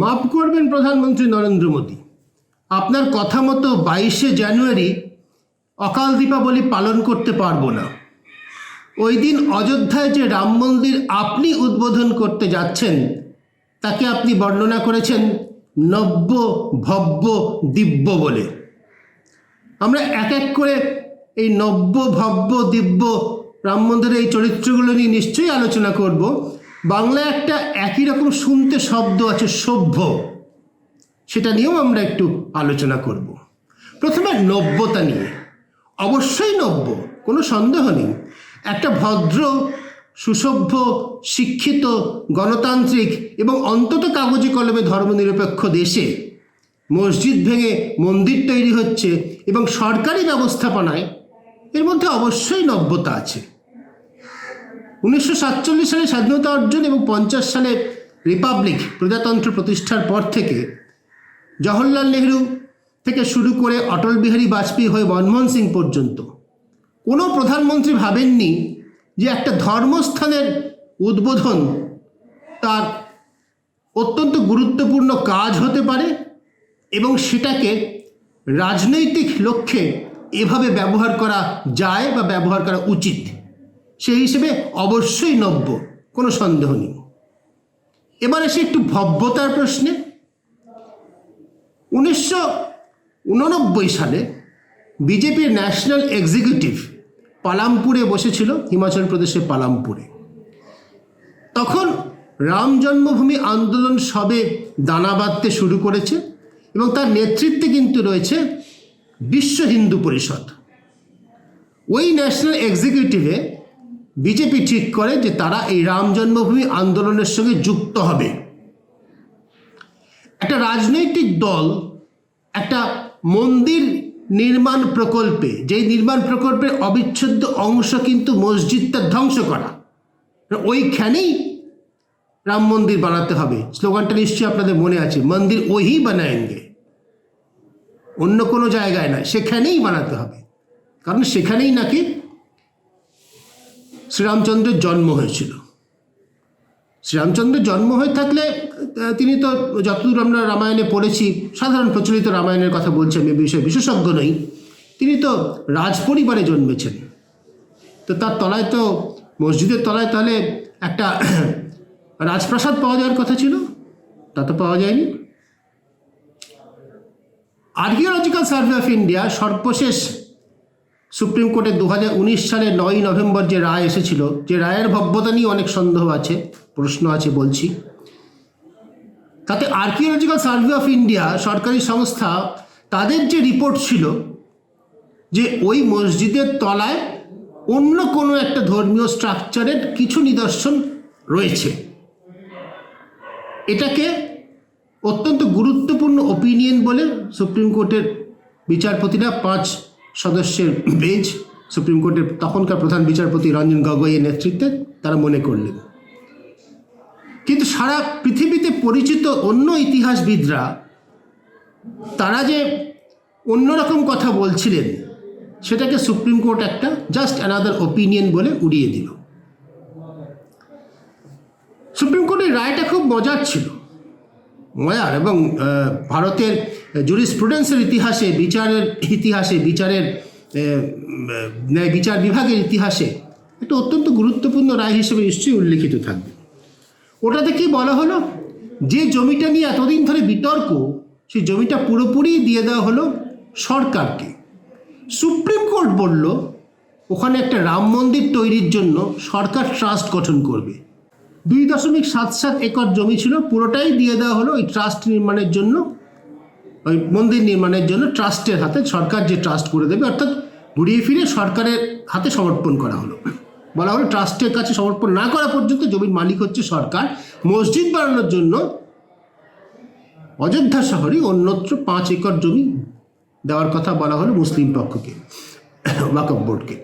মাফ করবেন প্রধানমন্ত্রী নরেন্দ্র মোদী। আপনার কথা মতো বাইশে জানুয়ারি অকাল দীপাবলি পালন করতে পারব না। ওই দিন অযোধ্যায় যে রাম মন্দির আপনি উদ্বোধন করতে যাচ্ছেন, তাকে আপনি বর্ণনা করেছেন নব্য ভব্য দিব্য বলে। আমরা এক এক করে এই নব্য ভব্য দিব্য রাম মন্দিরের এই চরিত্রগুলো নিয়ে নিশ্চয়ই আলোচনা করব। বাংলায় একটা একই রকম শুনতে শব্দ আছে, সভ্য। সেটা নিয়েও আমরা একটু আলোচনা করব। প্রথমে নব্যতা নিয়ে। অবশ্যই নব্য, কোনো সন্দেহ নেই। একটা ভদ্র, সুসভ্য, শিক্ষিত, গণতান্ত্রিক এবং অন্তত কাগজে কলমে ধর্মনিরপেক্ষ দেশে মসজিদ ভেঙে মন্দির তৈরি হচ্ছে এবং সরকারি ব্যবস্থাপনায় এর মধ্যে অবশ্যই নব্যতা আছে। উনিশশো সাতচল্লিশ সালে স্বাধীনতা অর্জন এবং পঞ্চাশ সালে রিপাবলিক প্রজাতন্ত্র প্রতিষ্ঠার পর থেকে জওহরলাল নেহরু থেকে শুরু করে অটল বিহারী বাজপেয়ী হয়ে মনমোহন সিং পর্যন্ত। কোনো প্রধানমন্ত্রী ভাবেননি যে একটা ধর্মস্থানের উদ্বোধন তার অত্যন্ত গুরুত্বপূর্ণ কাজ হতে পারে এবং সেটাকে রাজনৈতিক লক্ষ্যে এভাবে ব্যবহার করা যায় বা ব্যবহার করা উচিত। সেই হিসেবে অবশ্যই নব্য, কোনো সন্দেহ নেই। এবার এসে একটু ভব্যতার প্রশ্নে। উনিশশো উননব্বই সালে বিজেপির ন্যাশনাল এক্সিকিউটিভ পালামপুরে বসেছিল, হিমাচল প্রদেশের পালামপুরে। তখন রাম জন্মভূমি আন্দোলন সবে দানা বাঁধতে শুরু করেছে এবং তার নেতৃত্বে কিন্তু রয়েছে বিশ্ব হিন্দু পরিষদ। ওই ন্যাশনাল এক্সিকিউটিভে বিজেপি ঠিক করে যে তারা এই রাম জন্মভূমি আন্দোলনের সঙ্গে যুক্ত হবে। একটা রাজনৈতিক দল, একটা মন্দির নির্মাণ প্রকল্পে, যেই নির্মাণ প্রকল্পের অবিচ্ছেদ্য অংশ কিন্তু মসজিদটা ধ্বংস করা। ওইখানেই রাম মন্দির বানাতে হবে। স্লোগানটা নিশ্চয়ই আপনাদের মনে আছে, মন্দির ওহি বানায়েঙ্গে। অন্য কোনো জায়গায় নয়, সেখানেই বানাতে হবে। কারণ সেখানেই নাকি শ্রীরামচন্দ্রের জন্ম হয়েছিল। শ্রীরামচন্দ্রের জন্ম হয়ে থাকলে তিনি তো যতদূর আমরা রামায়ণে পড়েছি, সাধারণ প্রচলিত রামায়ণের কথা বলছি আমি বিষয়ে বিশেষজ্ঞ নই। তিনি তো রাজপরিবারে জন্মেছেন। তো তার তলায় তো, মসজিদের তলায় তাহলে একটা রাজপ্রাসাদ পাওয়া যাওয়ার কথা ছিল? তা তো পাওয়া যায়নি। আর্কিওলজিক্যাল সার্ভে অফ ইন্ডিয়া সর্বশেষ সুপ্রিম কোর্টে দু সালের নয়ই নভেম্বর যে রায় এসেছিল, যে রায়ের ভব্যতা নিয়ে অনেক সন্দেহ আছে, প্রশ্ন আছে বলছি। তাতে আর্কিওলজিক্যাল সার্ভে অফ ইন্ডিয়া সরকারি সংস্থা তাদের যে রিপোর্ট ছিল, যে ওই মসজিদের তলায় অন্য কোনো একটা ধর্মীয় স্ট্রাকচারের কিছু নিদর্শন রয়েছে। এটাকে অত্যন্ত গুরুত্বপূর্ণ ওপিনিয়ন বলে সুপ্রিম কোর্টের বিচারপতিরা পাঁচ সদস্যের বেঞ্চ সুপ্রিম কোর্টের তখনকার প্রধান বিচারপতি রঞ্জন গগৈয়ের নেতৃত্বে তারা মনে করলেন। কিন্তু সারা পৃথিবীতে পরিচিত অন্য ইতিহাসবিদরা তারা যে অন্যরকম কথা বলছিলেন, সেটাকে সুপ্রিম কোর্ট একটা জাস্ট অ্যানাদার ওপিনিয়ন বলে উড়িয়ে দিল। সুপ্রিম কোর্টের রায়টা খুব মজার ছিল। মজার এবং ভারতের জুরিস্প্রুডেন্সের ইতিহাসে, বিচারের ইতিহাসে, বিচারের ন্যায় বিচার বিভাগের ইতিহাসে একটা অত্যন্ত গুরুত্বপূর্ণ রায় হিসেবে নিশ্চয়ই উল্লেখিত থাকবে। ওটাতে কি বলা হলো? যে জমিটা নিয়ে এতদিন ধরে বিতর্ক, সেই জমিটা পুরোপুরি দিয়ে দেওয়া হলো সরকারকে। সুপ্রিম কোর্ট বলল, ওখানে একটা রাম মন্দির তৈরির জন্য সরকার ট্রাস্ট গঠন করবে। দুই দশমিক সাত সাত একর জমি ছিল। পুরোটাই দিয়ে দেওয়া হলো ওই ট্রাস্ট নির্মাণের জন্য। ওই মন্দির নির্মাণের জন্য ট্রাস্টের হাতে সরকার যে ট্রাস্ট করে দেবে, অর্থাৎ ঘুরিয়ে ফিরে সরকারের হাতে সমর্পণ করা হলো। বলা হলো ট্রাস্টের কাছে সমর্পণ না করা পর্যন্ত জমির মালিক হচ্ছে সরকার। মসজিদ বানানোর জন্য অযোধ্যা শহরে অন্যত্র পাঁচ একর জমি দেওয়ার কথা বলা হলো মুসলিম পক্ষকে, ওয়াকফ বোর্ডকে।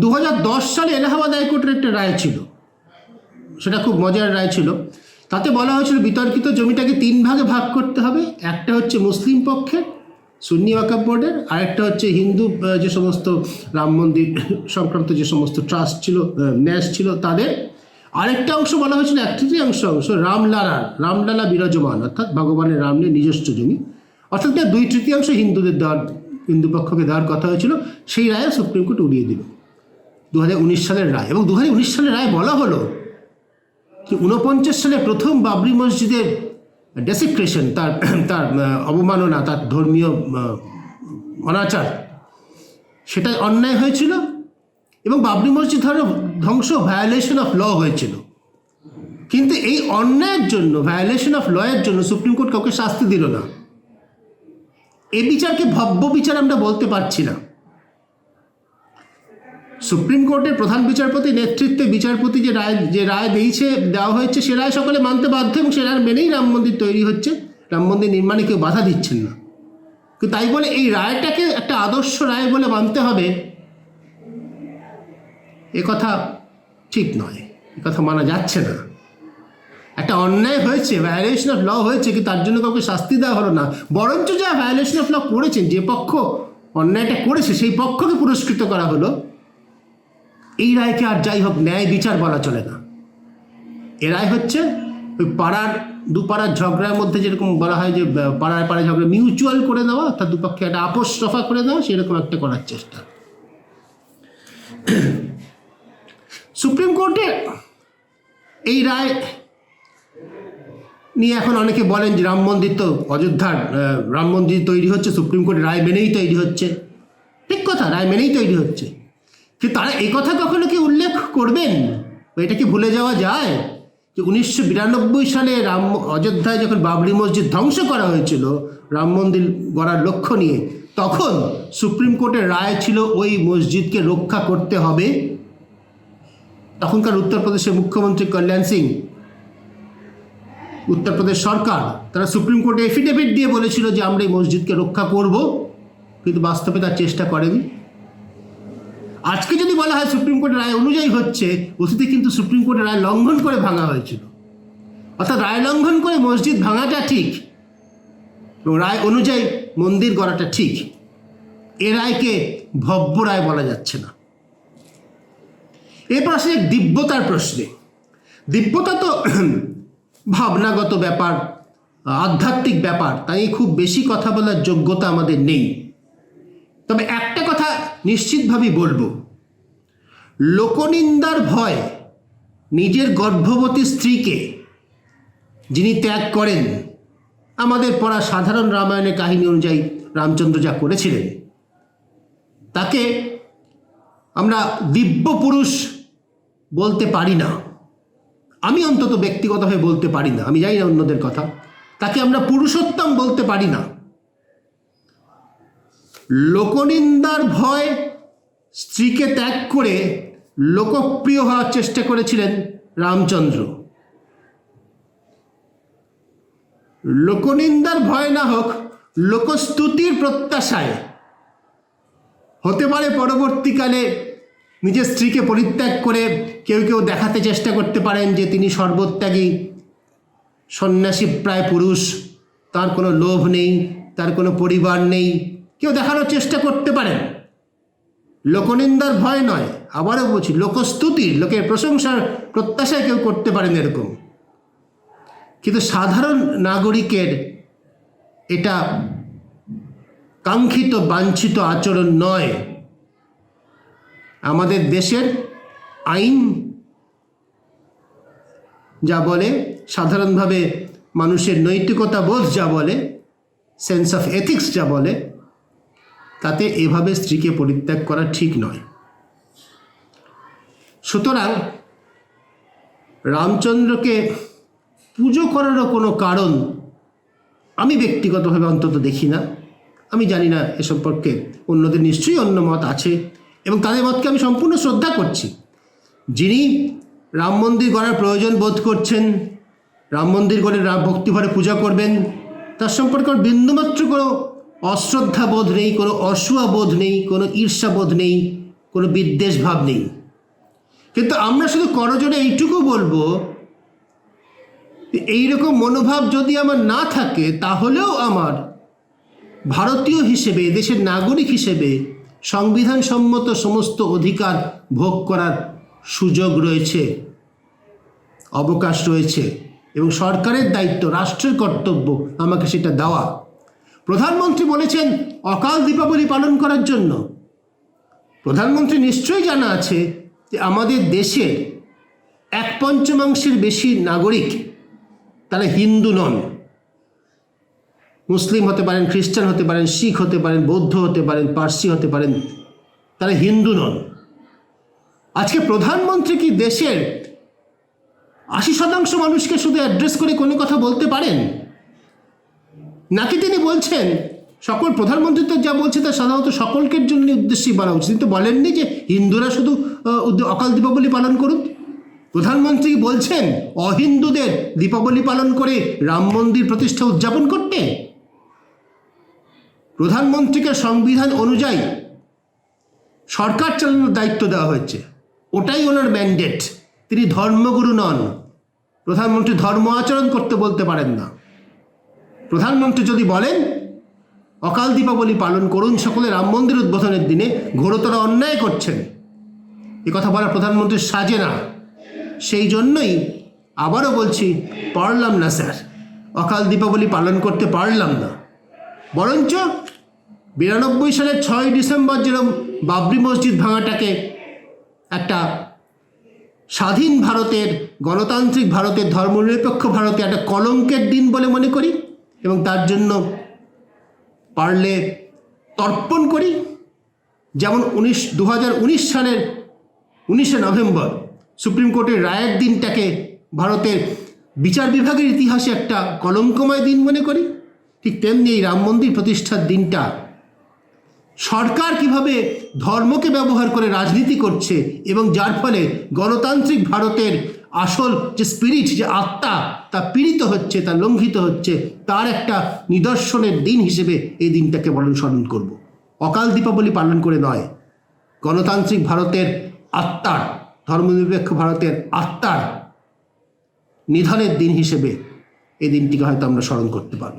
দু হাজার দশ সালে এলাহাবাদ হাইকোর্টের একটা রায় ছিল। সেটা খুব মজার রায় ছিল। তাতে বলা হয়েছিল বিতর্কিত জমিটাকে তিন ভাগে ভাগ করতে হবে। একটা হচ্ছে মুসলিম পক্ষের সুন্নি ওয়াকাব বোর্ডের, আরেকটা হচ্ছে হিন্দু যে সমস্ত রাম মন্দির সংক্রান্ত যে সমস্ত ট্রাস্ট ছিল ন্যাস ছিল তাদের। আরেকটা অংশ বলা হয়েছিল, এক তৃতীয়াংশ অংশ রামলালার, রামলালা বিরাজমান, অর্থাৎ ভগবানের রামের নিজস্ব জমি। অর্থাৎ তার দুই তৃতীয়াংশ হিন্দুদের দেওয়ার, হিন্দু পক্ষকে দেওয়ার কথা হয়েছিল, সেই রায় সুপ্রিম কোর্ট উড়িয়ে দিল। দু হাজার উনিশ সালের রায়। এবং দু হাজার উনিশ সালের রায় বলা হলো যে ঊনপঞ্চাশ সালে প্রথম বাবরি মসজিদের ডেসিক্রেশন তার তার অবমাননা, তার ধর্মীয় অনাচার সেটা অন্যায় হয়েছিল এবং বাবরি মসজিদ ধরো, ধ্বংস ভায়োলেশন অফ ল হয়েছিল। কিন্তু এই অন্যায়ের জন্য ভায়োলেশন অফ লয়ের জন্য সুপ্রিম কোর্ট কাউকে শাস্তি দিল না। এ বিচারকে ভব্য বিচার আমরা বলতে পারছি না। সুপ্রিম কোর্টের প্রধান বিচারপতি নেতৃত্বে বিচারপতি যে রায় যে রায় দিয়েছে, দেওয়া হয়েছে, সে রায় সকলে মানতে বাধ্য এবং সে রায় মেনেই রাম মন্দির তৈরি হচ্ছে। রাম মন্দির নির্মাণে কেউ বাধা দিচ্ছেন না। কিন্তু তাই বলে এই রায়টাকে একটা আদর্শ রায় বলে মানতে হবে। এ কথা ঠিক নয়। এ কথা মানা যাচ্ছে না। একটা অন্যায় হয়েছে ভায়োলেশন অফ ল হয়েছে কি তার জন্য কাউকে শাস্তি দেওয়া হলো না। বরঞ্চ যা ভায়োলেশন অফ ল করেছেন, যে পক্ষ অন্যায়টা করেছে, সেই পক্ষকে পুরস্কৃত করা হলো। এই রায়কে আর যাই হোক ন্যায় বিচার বলা চলে না। এ রায় হচ্ছে ওই পাড়ার দু পাড়ার ঝগড়ার মধ্যে যেরকম বলা হয় যে পাড়ায় পাড়ায় ঝগড়া মিউচুয়াল করে দেওয়া, অর্থাৎ দুপক্ষে একটা আপোষ রফা করে দেওয়া, সেরকম একটা করার চেষ্টা। সুপ্রিম কোর্টে এই রায় নিয়ে এখন অনেকে বলেন যে, রাম মন্দির তো অযোধ্যার রাম মন্দির তৈরি হচ্ছে, সুপ্রিম কোর্টের রায় মেনেই তৈরি হচ্ছে। ঠিক কথা, রায় মেনেই তৈরি হচ্ছে। কিন্তু তারা কথা কখনো কি উল্লেখ করবেন? এটা কি ভুলে যাওয়া যায়? যে উনিশশো বিরানব্বই সালে রাম, অযোধ্যায় যখন বাবরি মসজিদ ধ্বংস করা হয়েছিল, রাম মন্দির গড়ার লক্ষ্য নিয়ে, তখন সুপ্রিম কোর্টের রায় ছিল ওই মসজিদকে রক্ষা করতে হবে। তখনকার উত্তরপ্রদেশের মুখ্যমন্ত্রী কল্যাণ সিং, উত্তরপ্রদেশ সরকার, তারা সুপ্রিম কোর্টে এফিডেভিট দিয়ে বলেছিল যে আমরা এই মসজিদকে রক্ষা করব, কিন্তু বাস্তবে তার চেষ্টা করেনি। আজকে যদি বলা হয় সুপ্রিম কোর্টের রায় অনুযায়ী হচ্ছে অতীতে কিন্তু সুপ্রিম কোর্টের রায় লঙ্ঘন করে ভাঙা হয়েছিল। অর্থাৎ রায় লঙ্ঘন করে মসজিদ ভাঙাটা ঠিক, এবং রায় অনুযায়ী মন্দির গড়াটা ঠিক। এ রায়কে ভব্য রায় বলা যাচ্ছে না। এরপর আসলে দিব্যতার প্রশ্নে। দিব্যতা তো ভাবনাগত ব্যাপার, আধ্যাত্মিক ব্যাপার, তাই খুব বেশি কথা বলার যোগ্যতা আমাদের নেই। তবে একটা কথা নিশ্চিতভাবেই বলব। লোকনিন্দার ভয় নিজের গর্ভবতী স্ত্রীকে যিনি ত্যাগ করেন, আমাদের পড়া সাধারণ রামায়ণের কাহিনী অনুযায়ী রামচন্দ্র যা করেছিলেন, তাকে আমরা দিব্য পুরুষ বলতে পারি না। আমি অন্তত ব্যক্তিগতভাবে বলতে পারি না, আমি জানি না অন্যদের কথা। তাকে আমরা পুরুষোত্তম বলতে পারি না। লোকনিন্দার ভয় স্ত্রীকে ত্যাগ করে লোকপ্রিয় হওয়ার চেষ্টা করেছিলেন রামচন্দ্র। লোকনিন্দার ভয় না হোক, লোকস্তুতির প্রত্যাশায় হতে পারে পরবর্তীকালে নিজের স্ত্রীকে পরিত্যাগ করে কেউ কেউ দেখাতে চেষ্টা করতে পারেন যে তিনি সর্বত্যাগী, সন্ন্যাসী প্রায় পুরুষ, তার কোনো লোভ নেই, তার কোনো পরিবার নেই। কেউ দেখানোর চেষ্টা করতে পারেন লোকনিন্দার ভয় নয়। আবারও বলছি লোকস্তুতির লোকের প্রশংসার প্রত্যাশায় কেউ করতে পারেন এরকম। কিন্তু সাধারণ নাগরিকের এটা কাঙ্ক্ষিত, বাঞ্ছিত আচরণ নয়। আমাদের দেশের আইন যা বলে, সাধারণভাবে মানুষের নৈতিকতা বোধ যা বলে সেন্স অফ এথিক্স যা বলে তাতে এভাবে স্ত্রীকে পরিত্যাগ করা ঠিক নয়। সুতরাং রামচন্দ্রকে পুজো করারও কোনো কারণ আমি ব্যক্তিগতভাবে অন্তত দেখি না। আমি জানি না এ সম্পর্কে অন্যদের নিশ্চয়ই অন্য মত আছে এবং তাদের মতকে আমি সম্পূর্ণ শ্রদ্ধা করছি। যিনি রাম মন্দির গড়ার প্রয়োজন বোধ করছেন, রাম মন্দির গড়ে রাম ভক্তিভরে পূজা করবেন, তার সম্পর্কে বিন্দুমাত্র কোনো অশ্রদ্ধা বোধ নেই, কোনো অসুয়া বোধ নেই, কোনো ঈর্ষা বোধ নেই, কোনো বিদ্বেষ ভাব নেই। কিন্তু আমরা শুধু করজোড়ে এইটুকু বলব এইরকম মনোভাব যদি আমার না থাকে, তাহলেও আমার ভারতীয় হিসেবে, দেশের নাগরিক হিসেবে সংবিধান সম্মত সমস্ত অধিকার ভোগ করার সুযোগ রয়েছে, অবকাশ রয়েছে এবং সরকারের দায়িত্ব, রাষ্ট্রের কর্তব্য আমাকে সেটা দেওয়া। প্রধানমন্ত্রী বলেছেন অকাল দীপাবলি পালন করার জন্য। প্রধানমন্ত্রী নিশ্চয়ই জানা আছে যে আমাদের দেশে এক পঞ্চমাংশের বেশি নাগরিক তারা হিন্দু নন। মুসলিম হতে পারেন, খ্রিস্টান হতে পারেন, শিখ হতে পারেন, বৌদ্ধ হতে পারেন, পার্সি হতে পারেন, তারা হিন্দু নন। আজকে প্রধানমন্ত্রী কি দেশের আশি শতাংশ মানুষকে শুধু অ্যাড্রেস করে কোনো কথা বলতে পারেন? নাকি তিনি বলছেন, সকল প্রধানমন্ত্রী তো যা বলছে তা সাধারণত সকলকের জন্য উদ্দেশ্যেই বলা উচিত তিনি তো বলেননি যে হিন্দুরা শুধু অকাল দীপাবলি পালন করুন প্রধানমন্ত্রী বলছেন, অহিন্দুদের দীপাবলি পালন করে রাম মন্দির প্রতিষ্ঠা উদযাপন করতে। প্রধানমন্ত্রীকে সংবিধান অনুযায়ী সরকার চালানোর দায়িত্ব দেওয়া হয়েছে। ওটাই ওনার ম্যান্ডেট তিনি ধর্মগুরু নন। প্রধানমন্ত্রী ধর্ম আচরণ করতে বলতে পারেন না। প্রধানমন্ত্রী যদি বলেন, অকাল দীপাবলি পালন করুন, সকলে রাম মন্দির উদ্বোধনের দিনে ঘোরতর অন্যায় করছেন। এ কথা বলা প্রধানমন্ত্রীর সাজে না। সেই জন্যই আবারও বলছি, পারলাম না স্যার। অকাল দীপাবলি পালন করতে পারলাম না। বরঞ্চ বিরানব্বই সালের ছয় ডিসেম্বর যেরকম বাবরি মসজিদ ভাঙাটাকে একটা স্বাধীন ভারতের, গণতান্ত্রিক ভারতের, ধর্মনিরপেক্ষ ভারতে একটা কলঙ্কের দিন বলে মনে করি এবং তার জন্য পারলে তর্পণ করি। যেমন উনিশ দু সালের উনিশে নভেম্বর সুপ্রিম কোর্টের রায়ের দিনটাকে ভারতের বিচার বিভাগের ইতিহাসে একটা কলঙ্কময় দিন মনে করি। ঠিক তেমনি এই রাম মন্দির প্রতিষ্ঠার দিনটা সরকার কীভাবে ধর্মকে ব্যবহার করে রাজনীতি করছে এবং যার ফলে গণতান্ত্রিক ভারতের আসল যে স্পিরিট যে আত্মা তা পীড়িত হচ্ছে, তা লঙ্ঘিত হচ্ছে, তার একটা নিদর্শনের দিন হিসেবে এই দিনটাকে বরং স্মরণ করব। অকাল দীপাবলি পালন করে নয়, গণতান্ত্রিক ভারতের আত্মার, ধর্মনিরপেক্ষ ভারতের আত্মার নিধনের দিন হিসেবে এই দিনটিকে হয়তো আমরা স্মরণ করতে পারব।